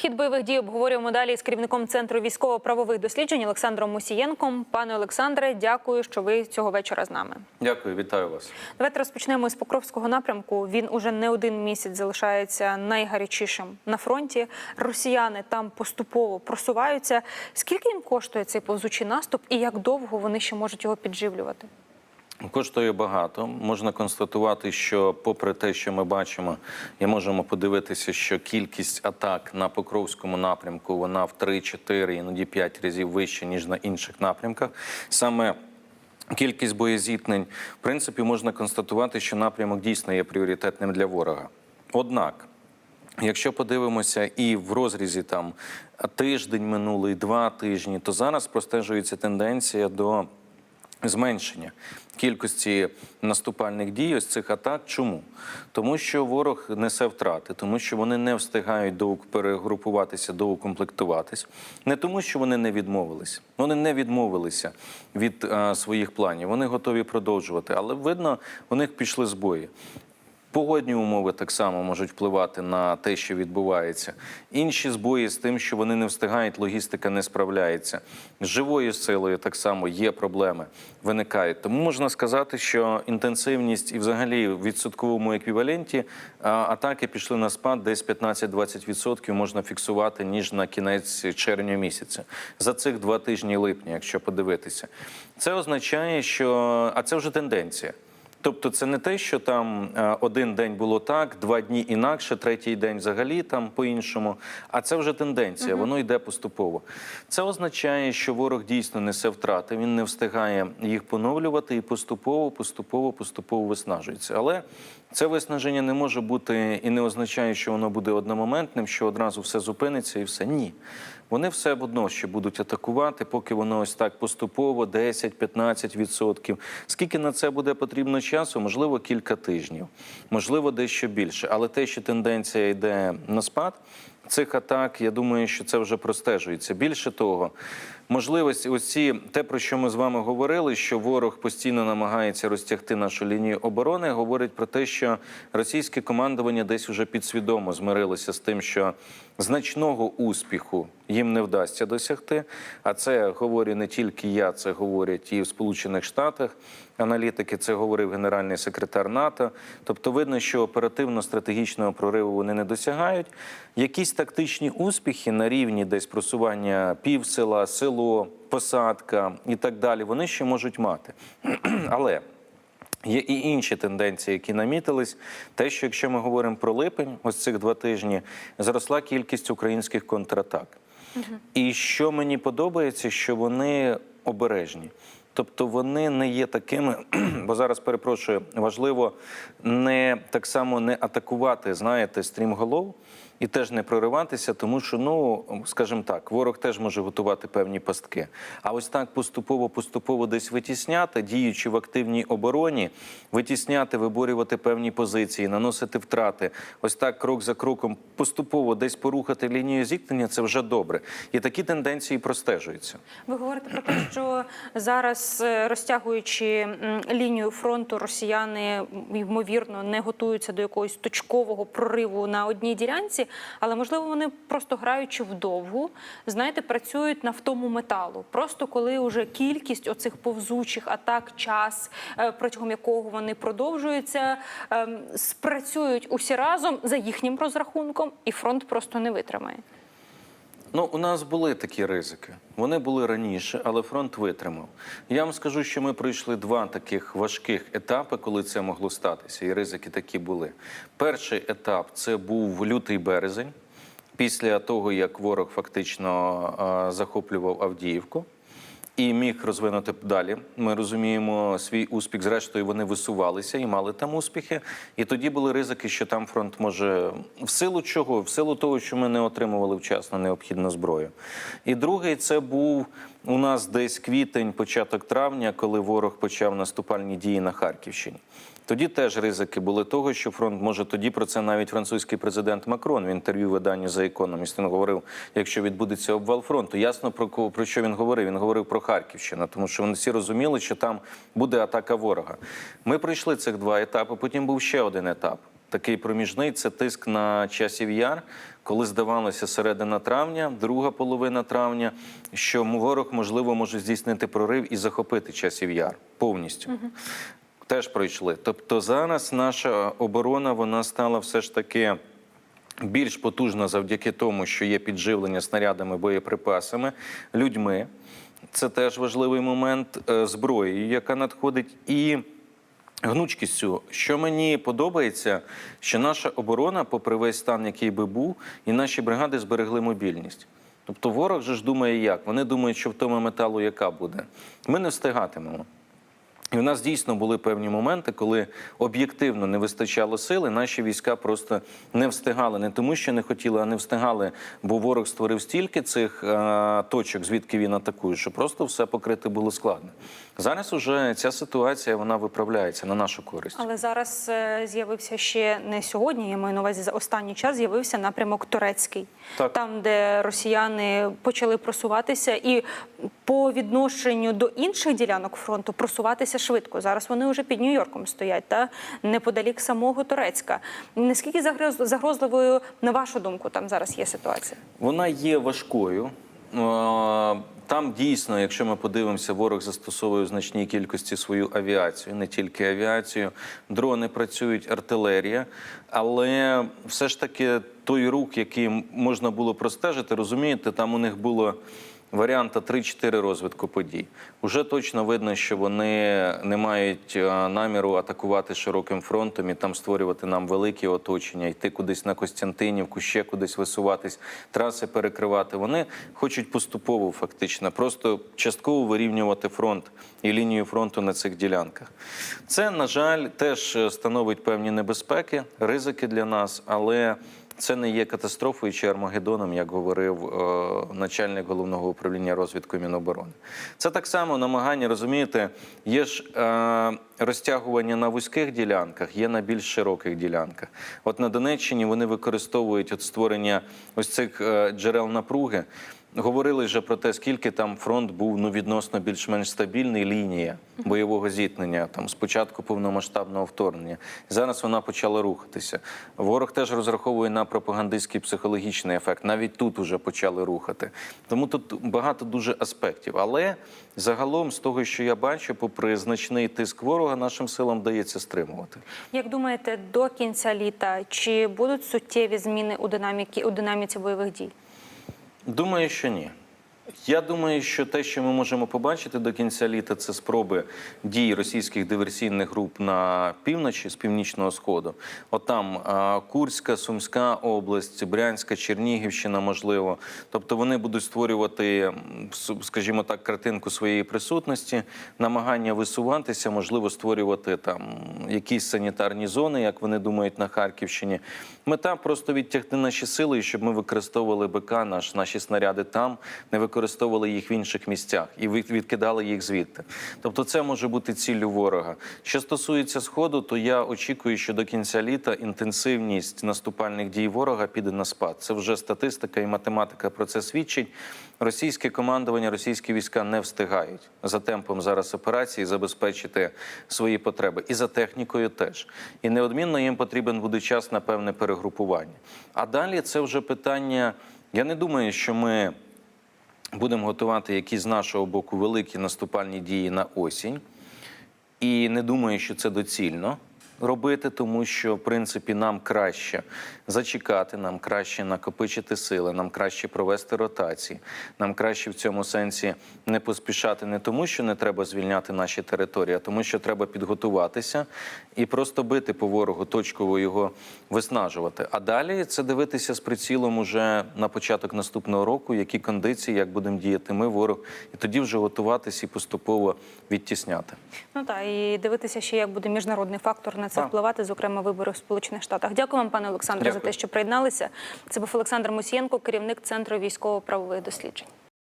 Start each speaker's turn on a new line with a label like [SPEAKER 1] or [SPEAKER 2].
[SPEAKER 1] Хід бойових дій обговорюємо далі з керівником центру військово-правових досліджень Олександром Мусієнком. Пане Олександре, дякую, що ви цього вечора з нами.
[SPEAKER 2] Дякую, вітаю вас.
[SPEAKER 1] Давайте розпочнемо з Покровського напрямку. Він уже не один місяць залишається найгарячішим на фронті. Росіяни там поступово просуваються. Скільки їм коштує цей повзучий наступ, і як довго вони ще можуть його підживлювати?
[SPEAKER 2] Коштує багато. Можна констатувати, що, попри те, що ми бачимо, і можемо подивитися, що кількість атак на Покровському напрямку вона в 3-4, іноді 5 разів вища, ніж на інших напрямках. Саме кількість боєзіткнень, в принципі, можна констатувати, що напрямок дійсно є пріоритетним для ворога. Однак. Якщо подивимося і в розрізі там тиждень минулий, два тижні, то зараз простежується тенденція до зменшення кількості наступальних дій ось цих атак. Чому? Тому що ворог несе втрати, тому що вони не встигають до перегрупуватися, доукомплектуватись. Не тому, що вони не відмовились. Вони не відмовилися від а, своїх планів. Вони готові продовжувати, але видно, у них пішли збої. Погодні умови так само можуть впливати на те, що відбувається. Інші збої з тим, що вони не встигають, логістика не справляється. З живою силою так само є проблеми, виникають. Тому можна сказати, що інтенсивність і, взагалі, в відсотковому еквіваленті атаки пішли на спад десь 15-20% можна фіксувати ніж на кінець червня місяця за цих два тижні липня, якщо подивитися. Це означає, що а це вже тенденція. Тобто це не те, що там е, один день було так, два дні інакше, третій день взагалі там по-іншому. А це вже тенденція, воно йде поступово. Це означає, що ворог дійсно несе втрати, він не встигає їх поновлювати і поступово, поступово, поступово виснажується. Але це виснаження не може бути і не означає, що воно буде одномоментним, що одразу все зупиниться і все. Ні. Вони все одно ще будуть атакувати, поки воно ось так поступово 10-15%. Скільки на це буде потрібно часу? Можливо, кілька тижнів, можливо, дещо більше. Але те, що тенденція йде на спад цих атак, я думаю, що це вже простежується. Більше того, можливості, ось ці те, про що ми з вами говорили, що ворог постійно намагається розтягти нашу лінію оборони, говорить про те, що російське командування десь уже підсвідомо змирилося з тим, що значного успіху їм не вдасться досягти. А це говорю не тільки я, це говорять і в Сполучених Штатах. Аналітики це говорив генеральний секретар НАТО. Тобто, видно, що оперативно-стратегічного прориву вони не досягають. Якісь тактичні успіхи на рівні десь просування півсела, село, посадка і так далі. Вони ще можуть мати. Але. Є і інші тенденції, які намітились. Те, що якщо ми говоримо про липень, ось цих два тижні, зросла кількість українських контратак. І що мені подобається, що вони обережні. Тобто вони не є такими, бо зараз перепрошую, важливо не так само не атакувати, знаєте, стрімголов і теж не прориватися, тому що, ну скажімо так, ворог теж може готувати певні пастки. А ось так поступово, поступово десь витісняти, діючи в активній обороні, витісняти, виборювати певні позиції, наносити втрати. Ось так, крок за кроком, поступово десь порухати лінію зіткнення це вже добре. І такі тенденції простежуються.
[SPEAKER 1] Ви говорите про те, що зараз е, розтягуючи лінію фронту, росіяни ймовірно не готуються до якогось точкового прориву на одній ділянці, але можливо вони просто граючи вдовгу, знаєте, працюють на втому металу. Просто коли вже кількість оцих повзучих атак, час е, протягом якого вони продовжуються, ем, спрацюють усі разом за їхнім розрахунком, і фронт просто не витримає.
[SPEAKER 2] Ну, у нас були такі ризики. Вони були раніше, але фронт витримав. Я вам скажу, що ми пройшли два таких важких етапи, коли це могло статися, і ризики такі були. Перший етап це був лютий березень, після того як ворог фактично захоплював Авдіївку. І міг розвинути далі. Ми розуміємо свій успіх. Зрештою, вони висувалися і мали там успіхи. І тоді були ризики, що там фронт може в силу чого? В силу того, що ми не отримували вчасно необхідну зброю. І другий це був у нас десь квітень, початок травня, коли ворог почав наступальні дії на Харківщині. Тоді теж ризики були того, що фронт може тоді про це навіть французький президент Макрон в інтерв'ю виданню за економіст. Він говорив, якщо відбудеться обвал фронту. Ясно про кого про що він говорив. Він говорив про Харківщину, тому що вони всі розуміли, що там буде атака ворога. Ми пройшли цих два етапи. Потім був ще один етап. такий проміжний це тиск на часів яр, коли здавалося середина травня, друга половина травня, що ворог можливо може здійснити прорив і захопити часів яр повністю. Теж пройшли. Тобто зараз наша оборона вона стала все ж таки більш потужна завдяки тому, що є підживлення снарядами, боєприпасами, людьми. Це теж важливий момент е, зброєю, яка надходить, і гнучкістю. Що мені подобається, що наша оборона, попри весь стан, який би був, і наші бригади зберегли мобільність. Тобто ворог же ж думає, як? Вони думають, що в тому металу яка буде. Ми не встигатимемо. І у нас дійсно були певні моменти, коли об'єктивно не вистачало сили, наші війська просто не встигали, не тому, що не хотіли, а не встигали, бо ворог створив стільки цих е, точок, звідки він атакує, що просто все покрити було складно. Зараз уже ця ситуація вона виправляється на нашу користь.
[SPEAKER 1] Але зараз е, з'явився ще не сьогодні. Я маю на увазі за останній час з'явився напрямок турецький,
[SPEAKER 2] Так.
[SPEAKER 1] там, де росіяни почали просуватися, і по відношенню до інших ділянок фронту просуватися швидко. Зараз вони вже під Нью-Йорком стоять, та неподалік самого Турецька. Наскільки загроз- загрозливою, на вашу думку, там зараз є ситуація?
[SPEAKER 2] Вона є важкою. Там дійсно, якщо ми подивимося, ворог застосовує в значній кількості свою авіацію, не тільки авіацію. Дрони працюють, артилерія. Але все ж таки той рух, який можна було простежити, розумієте, там у них було варіанта 3-4 розвитку подій. Уже точно видно, що вони не мають е, наміру атакувати широким фронтом і там створювати нам великі оточення, йти кудись на Костянтинівку, ще кудись висуватись, траси перекривати. Вони хочуть поступово, фактично, просто частково вирівнювати фронт і лінію фронту на цих ділянках. Це, на жаль, теж е, становить певні небезпеки, ризики для нас, але. Це не є катастрофою чи Армагеддоном, як говорив е, начальник головного управління розвідки Міноборони. Це так само намагання, розумієте, є ж е, розтягування на вузьких ділянках, є на більш широких ділянках. От на Донеччині вони використовують от створення ось цих е, джерел напруги. Говорили вже про те, скільки там фронт був ну відносно більш-менш стабільний лінія бойового зіткнення там з початку повномасштабного вторгнення. Зараз вона почала рухатися. Ворог теж розраховує на пропагандистський психологічний ефект. Навіть тут уже почали рухати. Тому тут багато дуже аспектів. Але загалом, з того, що я бачу, попри значний тиск ворога, нашим силам вдається стримувати.
[SPEAKER 1] Як думаєте, до кінця літа чи будуть суттєві зміни у динаміки у динаміці бойових дій?
[SPEAKER 2] Думаю, що ні. Я думаю, що те, що ми можемо побачити до кінця літа, це спроби дій російських диверсійних груп на півночі з північного сходу. Отам а, Курська, Сумська область, Брянська, Чернігівщина, можливо. Тобто вони будуть створювати, скажімо так, картинку своєї присутності, намагання висуватися, можливо, створювати там якісь санітарні зони, як вони думають на Харківщині. Мета просто відтягти наші сили, щоб ми використовували БК, наш, наші снаряди там, не використовували їх в інших місцях і від- відкидали їх звідти. Тобто, це може бути ціллю ворога. Що стосується сходу, то я очікую, що до кінця літа інтенсивність наступальних дій ворога піде на спад. Це вже статистика і математика про це свідчить. Російське командування, російські війська не встигають за темпом зараз операції забезпечити свої потреби. І за технікою теж. І неодмінно їм потрібен буде час на певне перегрупування. А далі це вже питання. Я не думаю, що ми будемо готувати якісь з нашого боку великі наступальні дії на осінь. І не думаю, що це доцільно робити, тому що в принципі нам краще зачекати, нам краще накопичити сили, нам краще провести ротації, нам краще в цьому сенсі не поспішати не тому, що не треба звільняти наші території, а тому, що треба підготуватися і просто бити по ворогу, точково його виснажувати. А далі це дивитися з прицілом уже на початок наступного року, які кондиції, як будемо діяти ми, ворог, і тоді вже готуватися і поступово відтісняти.
[SPEAKER 1] Ну так, і дивитися ще, як буде міжнародний фактор на це впливати, зокрема вибори в Сполучених Штатах. Дякую вам, пане Олександре, за те, що приєдналися. Це був Олександр Мусієнко, керівник центру військово-правових досліджень.